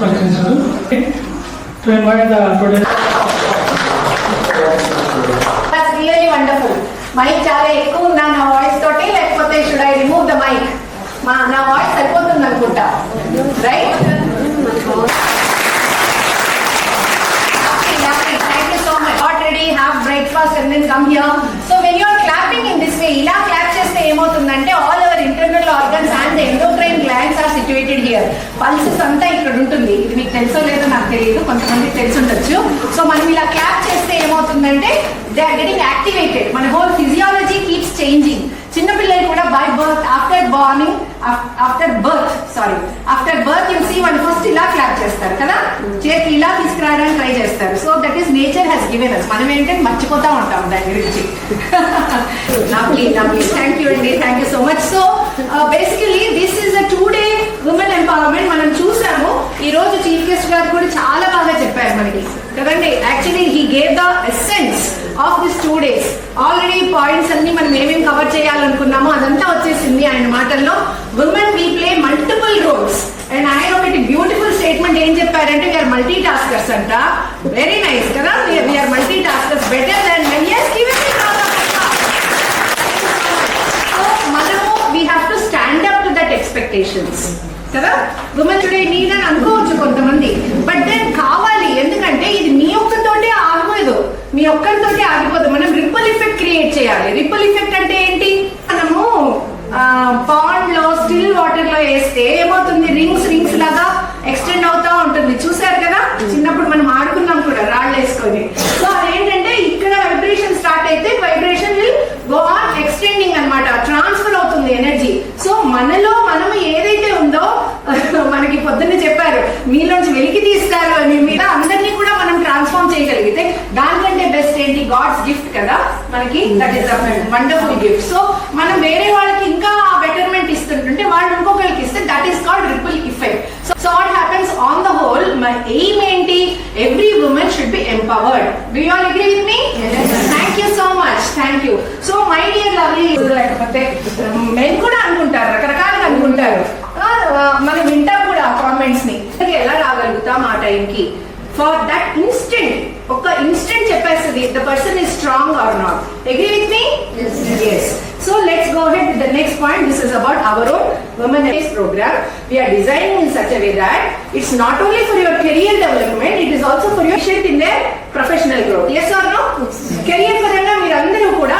పలకరించారు to invite the today that's really wonderful mic చాలా ఎక్కువ ఉందా నా వాయిస్ తోటి లేకపోతే should I remove the mic మా నా వాయిస్ సరిపోతుంది అనుకుంటా right Thank you so much. Got ready, have breakfast and then come here. So when you are clapping in this way, ఇలా are situated పల్సెస్ అంతా ఇక్కడ ఉంటుంది. ఇది మీకు తెలుసో లేదో నాకు తెలియదు. కొంతమంది తెలిసి ఉండొచ్చు. సో మనం ఇలా క్లాప్ చేస్తే ఏమవుతుందంటే దే ఆర్ గెటింగ్ యాక్టివేటెడ్ మన హోల్ ఫిజియాలజీ కీప్స్ చేంజింగ్ చిన్నపిల్లలు కూడా by birth after borning after birth sorry after birth you see వాళ్ళు ఫస్ట్ ఇలా క్లాప్ చేస్తారు కదా? చేతి ఇలా తీసుకురావడానికి ట్రై చేస్తారు. So that is nature has given us మనం ఏంటంటే మర్చిపోతా ఉంటాం దాని గురించి. లవ్లీ లవ్లీ థ్యాంక్ యూ అండి. Thank you so much so basically this is a two day women empowerment మనం చూసాము. ఈ రోజు చీఫ్ గెస్ట్ గారు కూడా చాలా బాగా చెప్పారు మనకి. కదండి? Actually he gave the essence of this two days already points అన్ని మనం ఏమేమి కవర్ చేయాలనుకున్నామో అదంతా వచ్చేసింది ఆయన మాటల్లో. Women we play multiple roles and ఆయన ఒకటి బ్యూటిఫుల్ స్టేట్మెంట్ ఏం చెప్పారంటే వీఆర్ మల్టీ టాస్కర్స్ అంట. వెరీ నైస్ కదా? We are multi taskers better than men years so మనము we have to stand up to that expectations కదా? ఉమెన్ టుడే నీడ్ అని అనుకోవచ్చు కొంతమంది. బట్ దెన్ కావాలి. ఎందుకంటే ఇది మీ ఒక్కరితోటే ఆగలేదు మీ ఒక్కరితోటే ఆగిపోదు. మనం రిపల్ ఎఫెక్ట్ క్రియేట్ చేయాలి. రిప్పల్ ఎఫెక్ట్ అంటే ఏంటి? మనము పాండ్లో స్టిల్ వాటర్లో వేస్తే ఏమవుతుంది? రింగ్స్ రింగ్స్ లాగా ఎక్స్టెండ్ అవుతా ఉంటుంది చూసారు కదా చిన్నప్పుడు మనం ఆడుకున్నాం కూడా రాళ్ళు వేసుకొని సో అదేంటంటే ఇక్కడ వైబ్రేషన్ స్టార్ట్ అయితే vibration will go on extending అన్నమాట ట్రాన్స్ఫర్ అవుతుంది ఎనర్జీ సో మనలో మనం ఏదైతే ఉందో మనకి పొద్దున్న చెప్పారు మీలోంచి వెలికి తీస్తారు అని మీద అందరినీ కూడా మనం ట్రాన్స్ఫార్మ్ చేయగలిగితే దానికంటే బెస్ట్ ఏంటి గాడ్స్ గిఫ్ట్ కదా మనకి that is wonderful gift so మనం వేరే వాళ్ళకి ఇంకా బెటర్మెంట్ ఇస్తుంటుంటే వాళ్ళు ఇంకొకరికి ఇస్తే that is called ripple effect so so what happens on the whole my aim ఏంటి? Every women should be empowered do you all agree with me thank you so much thank you so my dear lovely లేకపోతే men కూడా అనుకుంటారు రకరకాలుగా అనుకుంటారు. మనం వింటాం కూడా కామెంట్స్ని. ఎలా రాగలుగుతాం ఆ టైంకి for that instant చెప్పేస్తుంది the person is strong or not agree with me yes so let's go ahead with the next point this is about our own women based program we are designing in such a way that it's not only for your career development it is also for your shift in their professional growth yes or no career పరంగా మీరందరూ కూడా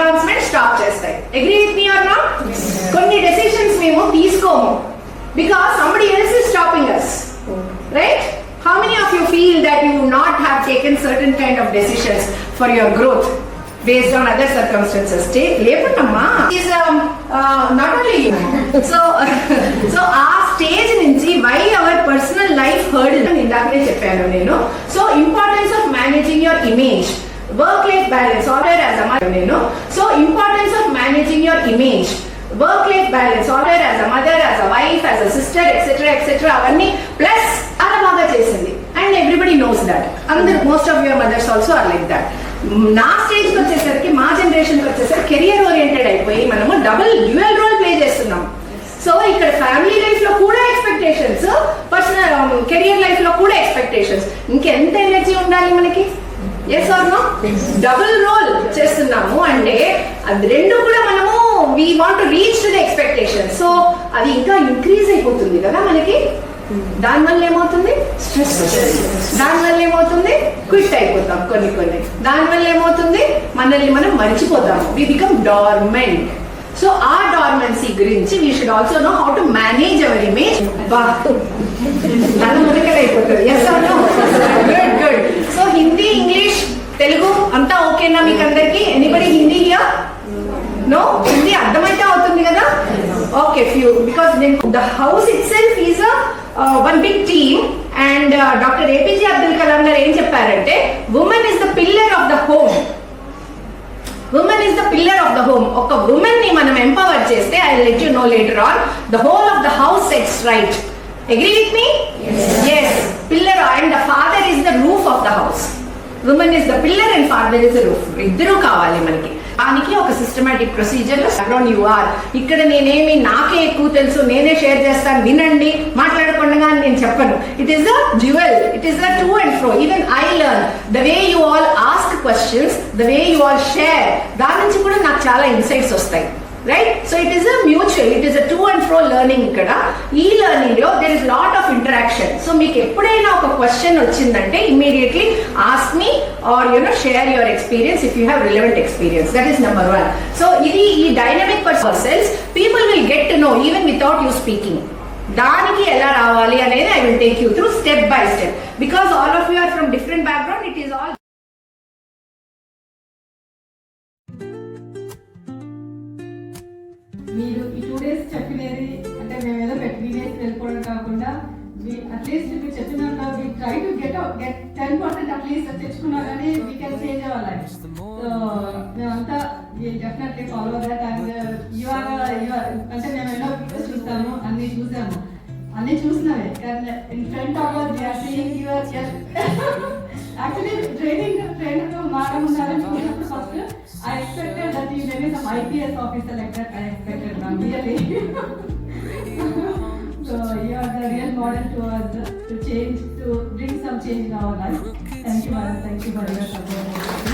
advancement stop చేస్తాయి agree with me or not కొన్ని decisions మేము తీసుకోము because somebody else is stopping us right how many of you feel that you not have taken certain kind of decisions for your growth based on other circumstances. Take Lepanamma is um, uh, not only ఆ stage నుంచి why our personal life heard ఇందాకనే చెప్పాను నేను so importance of managing your image work life balance already as a నేను so importance of managing your image work life balance already as a mother as a wife as a sister etcetera etcetera అవన్నీ plus అలా బాగా చేసింది. And everybody knows that అందరు most of your mothers also are like that నా స్టేజ్కి వచ్చేసరికి మా జనరేషన్కి వచ్చేసరికి కెరియర్ ఓరియంటెడ్ అయిపోయి మనము డబుల్ డ్యూయల్ రోల్ ప్లే చేస్తున్నాం. సో ఇక్కడ ఫ్యామిలీ లైఫ్లో కూడా ఎక్స్పెక్టేషన్స్ పర్సనల్ కెరియర్ లైఫ్లో కూడా ఎక్స్పెక్టేషన్స్ ఇంకెంత ఎనర్జీ ఉండాలి మనకి? Yes or no double role చేస్తున్నాము. అంటే అది రెండు కూడా మనము we want reach to the expectation so అది ఇంకా ఇంక్రీజ్ అయిపోతుంది కదా మనకి? దానివల్ల ఏమవుతుంది? స్ట్రెస్ దానివల్ల ఏమవుతుంది? క్విట్ అయిపోతాం కొన్ని కొన్ని. దానివల్ల ఏమవుతుంది? మనల్ని మనం మర్చిపోతాము. వి బికమ్ డార్మెంట్ సో ఆ డార్మెన్సీ గురించి we should also know how to manage our image నల్ల మునకలైపోతుంది yes good good so Hindi English Telugu అంతా ఓకేనా మీకు అందరికి anybody Hindi here know Hindi అర్థమైతే అవుతుంది కదా? ఓకే ఫ్యూ బికాస్ నేను the house itself is one big team and doctor APJ Abdul Kalam garu ఏం చెప్పారంటే women is the pillar of the home women is the pillar of the home ఒక ఉమెన్ని మనం empower చేస్తే I let you know later on the whole of the house sets right agree with me yes pillar and the father is the roof of the house women is the pillar and father is the roof ఇద్దరూ కావాలి మనకి. దానికి ఒక systematic procedure background you are ఇక్కడ నేనేమి నాకే ఎక్కువ తెలుసు నేనే షేర్ చేస్తాను వినండి మాట్లాడకుండా అని నేను చెప్పను. It is the jewel it is the to and fro even I learn the way you all ask questions the way you all share దాని నుంచి కూడా నాకు చాలా ఇన్సైట్స్ వస్తాయి. Right so it is a mutual it is a to and fro learning ఇక్కడ ఈ లెర్నింగ్లో there is lot of interaction so మీకు ఎప్పుడైనా ఒక క్వశ్చన్ వచ్చిందంటే immediately ask me or you know share your experience if you have relevant experience that is number one so ఇది ఈ dynamic persons people will get to know even without you speaking దానికి ఎలా రావాలి అనేది I will take you through step by step because all of you are from different background it is all at least మీరు చెప్పినాక we try to get get ten percent at least తెచ్చుకున్నా కానీ we can change our life so మేమంతా definitely follow that and ఇవాళ ఇవాళ అంటే మేము ఎన్నో వీడియోస్ చూస్తాము అన్ని చూసాము. అన్ని చూసినవే. కానీ in front of our they are seeing your actually training trainer madam ఉన్నారని చూసినప్పుడు first I expected that you maybe some IPS officer like that I expected ma'am really So you are the real model to us to change, to bring some change in our life. Thank you, madam. Thank you for your support.